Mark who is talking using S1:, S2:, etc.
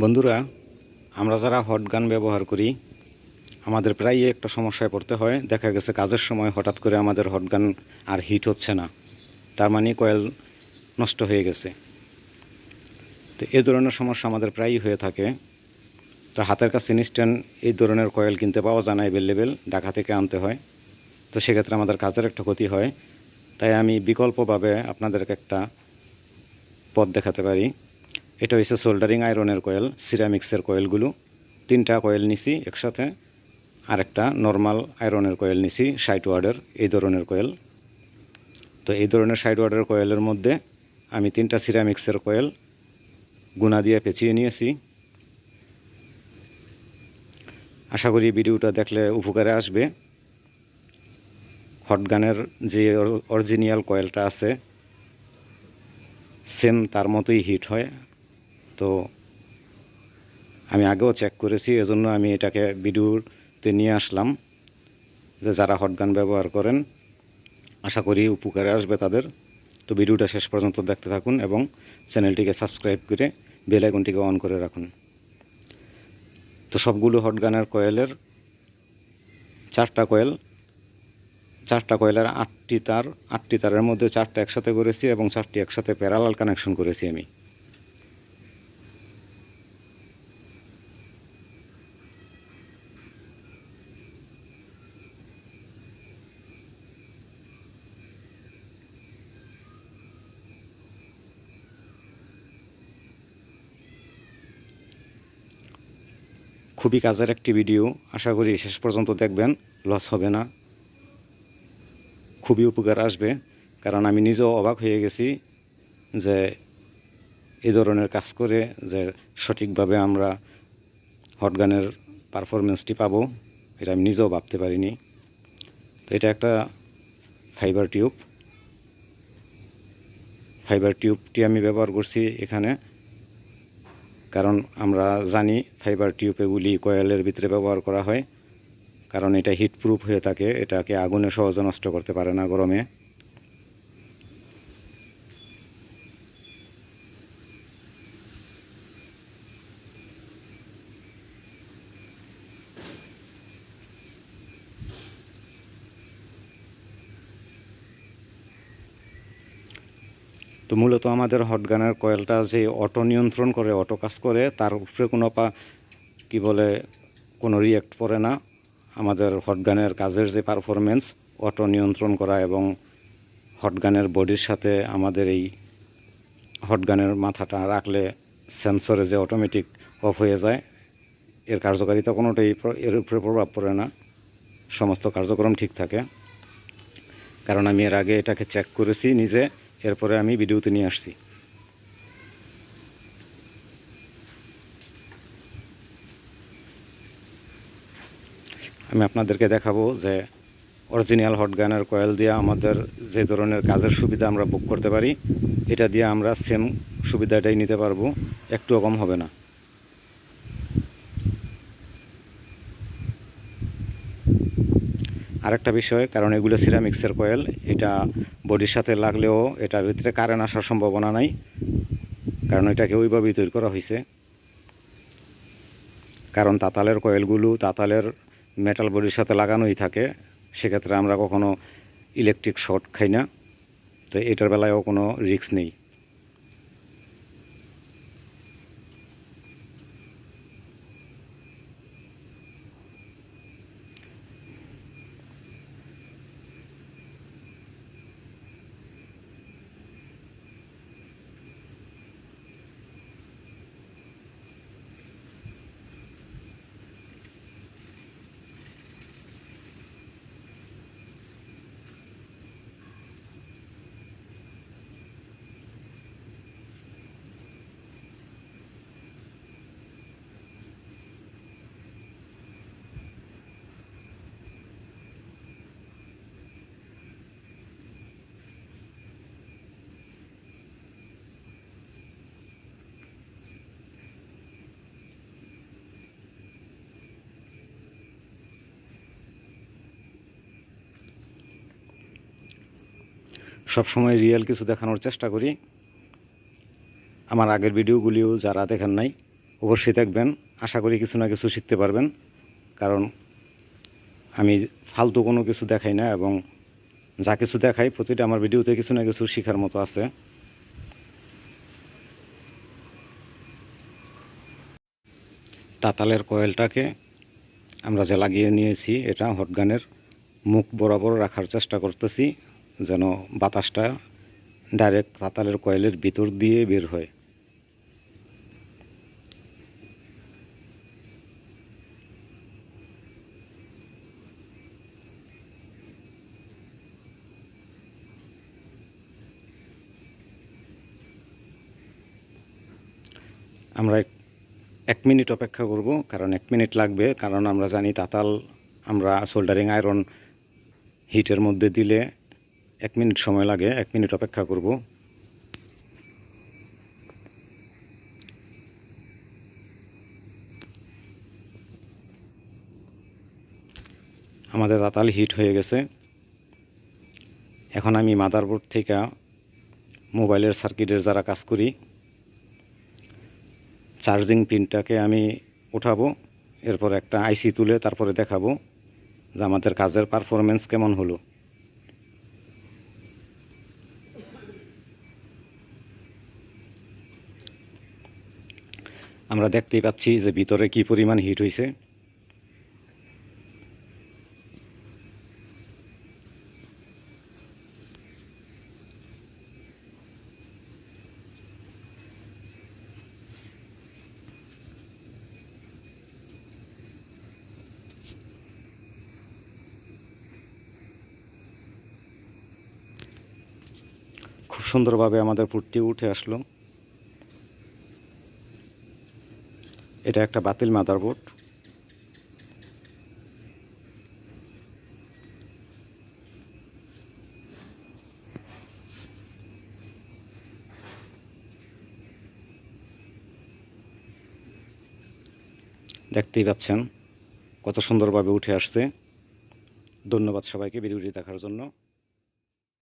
S1: বন্ধুরা, আমরা যারা হট গান ব্যবহার করি, আমাদের প্রায়ই একটা সমস্যায় পড়তে হয়। দেখা গেছে কাজের সময় হঠাৎ করে আমাদের হট গান আর হিট হচ্ছে না। তার মানে কয়েল নষ্ট হয়ে গেছে। তো এই ধরনের সমস্যা আমাদের প্রায়ই হয়ে থাকে। তো হাতের কাছে ইনস্ট্যান্ট এই ধরনের কয়েল কিনতে পাওয়া যায় না অ্যাভেলেবেল ঢাকা থেকে আনতে হয়। তো সেক্ষেত্রে আমাদের কাজের একটা ক্ষতি হয়। তাই আমি বিকল্পভাবে আপনাদেরকে একটা পথ দেখাতে পারি। এটা হচ্ছে সোল্ডারিং আয়রনের কয়েল সিরামিক্সের কয়েলগুলো তিনটা কয়েল নিছি একসাথে আর একটা নর্মাল আয়রনের কয়েল নিছি ষাট ওয়ার্ডের এই ধরনের কয়েল তো এই ধরনের ষাট ওয়ার্ডের কয়েলের মধ্যে আমি তিনটা সিরামিক্সের কয়েল গুণা দিয়ে পেঁচিয়ে নিয়েছি। আশা করি ভিডিওটা দেখলে উপকারে আসবে। হটগানের যে অরিজিনাল কয়েলটা আছে সেম তার মতোই হিট হয়। তো আমি আগেও চেক করেছি, এজন্য আমি এটাকে ভিডিওতে নিয়ে আসলাম যে যারা হটগান ব্যবহার করেন, আশা করি উপকারে আসবে তাদের। তো ভিডিওটা শেষ পর্যন্ত দেখতে থাকুন এবং চ্যানেলটিকে সাবস্ক্রাইব করে বেল আইকনটিকে অন করে রাখুন। তো সবগুলো হটগানের কয়েলের চারটা কয়েল চারটা কয়েলের আটটি তার, আটটি তারের মধ্যে চারটা একসাথে করেছি এবং চারটি একসাথে প্যারালাল কানেকশন করেছি আমি। খুবই কাজের একটি ভিডিও আশা করি শেষ পর্যন্ত দেখবেন লস হবে না। খুবই উপকার আসবে, কারণ আমি নিজেও অবাক হয়ে গেছি যে এই ধরনের কাজ করে যে সঠিকভাবে আমরা হটগানের পারফরমেন্সটি পাবো, এটা আমি নিজেও ভাবতে পারিনি। তো এটা একটা ফাইবার টিউব ফাইবার টিউবটি আমি ব্যবহার করছি এখানে। কারণ আমরা জানি ফাইবার টিউব এগুলি কয়েলের ভিতরে ব্যবহার করা হয়, কারণ এটা হিট প্রুফ হয়ে থাকে, এটাকে আগুনে সহজে নষ্ট করতে পারে না গরমে। তো মূলত আমাদের হটগানের কয়েলটা যে অটো নিয়ন্ত্রণ করে, অটো কাজ করে, তার উপরে কোনো পা, কী বলে, কোনো রিয়াক্ট পড়ে না। আমাদের হটগানের কাজের যে পারফরমেন্স অটো নিয়ন্ত্রণ করা এবং হটগানের বডির সাথে আমাদের এই হটগানের মাথাটা রাখলে সেন্সরে যে অটোমেটিক অফ হয়ে যায়, এর কার্যকারিতা কোনোটাই এর উপরে প্রভাব পড়ে না। সমস্ত কার্যক্রম ঠিক থাকে। কারণ আমি এর আগে এটাকে চেক করেছি নিজে। এরপরে আমি ভিডিওতে নিয়ে আসছি। আমি আপনাদেরকে দেখাবো যে অরিজিনাল হট গানের কয়েল দিয়ে আমাদের যে ধরনের কাজের সুবিধা আমরা বুক করতে পারি, এটা দিয়ে আমরা সেম সুবিধাটাই নিতে পারব একটু কম হবে না। আরেকটা বিষয়, কারণ এগুলো সিরামিক্সের কয়েল এটা বডির সাথে লাগলেও এটার ভিতরে কারেন্ট আসার সম্ভাবনা নাই, কারণ এটাকে ওইভাবেই তৈরি করা হয়েছে কারণ তাতালের কয়েলগুলো তাতালের মেটাল বডির সাথে লাগানোই থাকে, সেক্ষেত্রে আমরা কখনো ইলেকট্রিক শর্ট খাই না, তো এটার বেলায়ও কোনো রিস্ক নেই। সবসময় রিয়েল কিছু দেখানোর চেষ্টা করি। আমার আগের ভিডিওগুলিও যারা দেখেন নাই, অবশ্যই দেখবেন। আশা করি কিছু না কিছু শিখতে পারবেন। কারণ আমি ফালতু কোনো কিছু দেখাই না এবং যা কিছু দেখাই, প্রতিটা আমার ভিডিওতে কিছু না কিছু শেখার মতো আছে। তাতালের কয়েলটাকে আমরা যে লাগিয়ে নিয়েছি, এটা হটগানের মুখ বরাবর রাখার চেষ্টা করতেছি। যেন বাতাসটা ডাইরেক্ট তাতালের কয়েলের ভিতর দিয়ে বের হয়। আমরা এক- মিনিট অপেক্ষা করব, কারণ এক মিনিট লাগবে, কারণ আমরা জানি তাতাল, আমরা সোল্ডারিং আয়রন হিটের মধ্যে দিলে এক মিনিট সময় লাগে, এক মিনিট অপেক্ষা করব। আমাদের তাতাল হিট হয়ে গেছে। এখন আমি মাদারবোর্ড থেকে মোবাইলের সার্কিটের যারা কাজ করি, চার্জিং পিনটাকে আমি উঠাবো এরপর একটা আইসি তুলে তারপরে দেখাবো যে আমাদের কাজের পারফরমেন্স কেমন হলো। আমরা দেখতেই পাচ্ছি যে ভিতরে কি পরিমাণ হিট হয়েছে খুব সুন্দরভাবে আমাদের পুটটি উঠে আসলো। এটা একটা বাতিল মাদারবোর্ড। দেখতেই পাচ্ছেন, কত সুন্দরভাবে উঠে আসছে। ধন্যবাদ সবাইকে ভিডিওটি দেখার জন্য।